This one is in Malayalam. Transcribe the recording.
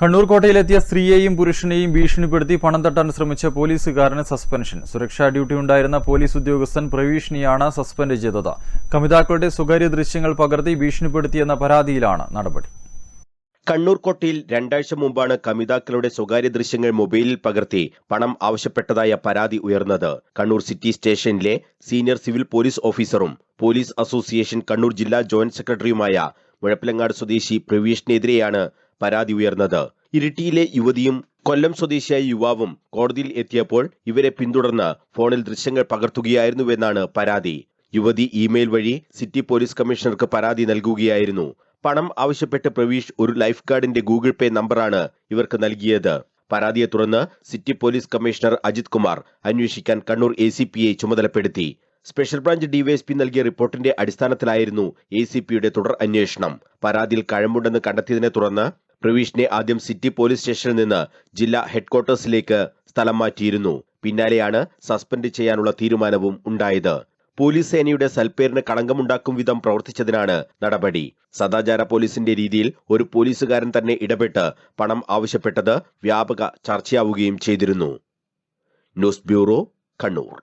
കണ്ണൂർ കോട്ടയിലെത്തിയ സ്ത്രീയെയും പുരുഷനെയും ഭീഷണിപ്പെടുത്തി പണം തട്ടാൻ ശ്രമിച്ച പോലീസുകാരന് സസ്പെൻഷൻ. സുരക്ഷാ ഡ്യൂട്ടി ഉണ്ടായിരുന്ന പോലീസ് ഉദ്യോഗസ്ഥൻ പ്രവീഷിനെയാണ് സസ്പെൻഡ് ചെയ്തത്. കമിതാക്കളുടെ സ്വകാര്യ ദൃശ്യങ്ങൾ പകർത്തി ഭീഷണിപ്പെടുത്തിയെന്ന പരാതിയിലാണ് നടപടി. കണ്ണൂർ കോട്ടയിൽ രണ്ടാഴ്ച മുമ്പാണ് കമിതാക്കളുടെ സ്വകാര്യ ദൃശ്യങ്ങൾ മൊബൈലിൽ പകർത്തി പണം ആവശ്യപ്പെട്ടതായ പരാതി ഉയർന്നത്. കണ്ണൂർ സിറ്റി സ്റ്റേഷനിലെ സീനിയർ സിവിൽ പോലീസ് ഓഫീസറും പോലീസ് അസോസിയേഷൻ കണ്ണൂർ ജില്ലാ ജോയിന്റ് സെക്രട്ടറിയുമായ മുഴപ്പിലങ്ങാട് സ്വദേശി പ്രവീഷിനെതിരെയാണ് പരാതി ഉയർന്നത്. ഇരിട്ടിയിലെ യുവതിയും കൊല്ലം സ്വദേശിയായ യുവാവും കോടതിയിൽ എത്തിയപ്പോൾ ഇവരെ പിന്തുടർന്ന് ഫോണിൽ ദൃശ്യങ്ങൾ പകർത്തുകയായിരുന്നുവെന്നാണ് പരാതി. യുവതി ഇമെയിൽ വഴി സിറ്റി പോലീസ് കമ്മീഷണർക്ക് പരാതി നൽകുകയായിരുന്നു. പണം ആവശ്യപ്പെട്ട് പ്രവീഷ് ഒരു ലൈഫ് ഗാർഡിന്റെ ഗൂഗിൾ പേ നമ്പറാണ് ഇവർക്ക് നൽകിയത്. പരാതിയെ തുടർന്ന് city police commissioner Ajith Kumar അന്വേഷിക്കാൻ കണ്ണൂർ എ സി പിയെ ചുമതലപ്പെടുത്തി. സ്പെഷ്യൽ ബ്രാഞ്ച് ഡിവൈഎസ്പി നൽകിയ റിപ്പോർട്ടിന്റെ അടിസ്ഥാനത്തിലായിരുന്നു എ സി പിയുടെ തുടർ അന്വേഷണം. പരാതിയിൽ കഴമ്പുണ്ടെന്ന് കണ്ടെത്തിയതിനെ തുടർന്ന് പ്രവീഷിനെ ആദ്യം സിറ്റി പോലീസ് സ്റ്റേഷനിൽ നിന്ന് ജില്ലാ ഹെഡ്ക്വാർട്ടേഴ്സിലേക്ക് സ്ഥലം മാറ്റിയിരുന്നു. പിന്നാലെയാണ് സസ്പെൻഡ് ചെയ്യാനുള്ള തീരുമാനവും ഉണ്ടായത്. പോലീസ് സേനയുടെ സൽപ്പേരിന് കളങ്കമുണ്ടാക്കും വിധം പ്രവർത്തിച്ചതിനാണ് നടപടി. സദാചാര പോലീസിന്റെ രീതിയിൽ ഒരു പോലീസുകാരൻ തന്നെ ഇടപെട്ട് പണം ആവശ്യപ്പെട്ടത് വ്യാപക ചർച്ചയാവുകയും ചെയ്തിരുന്നു. News bureau Kannur.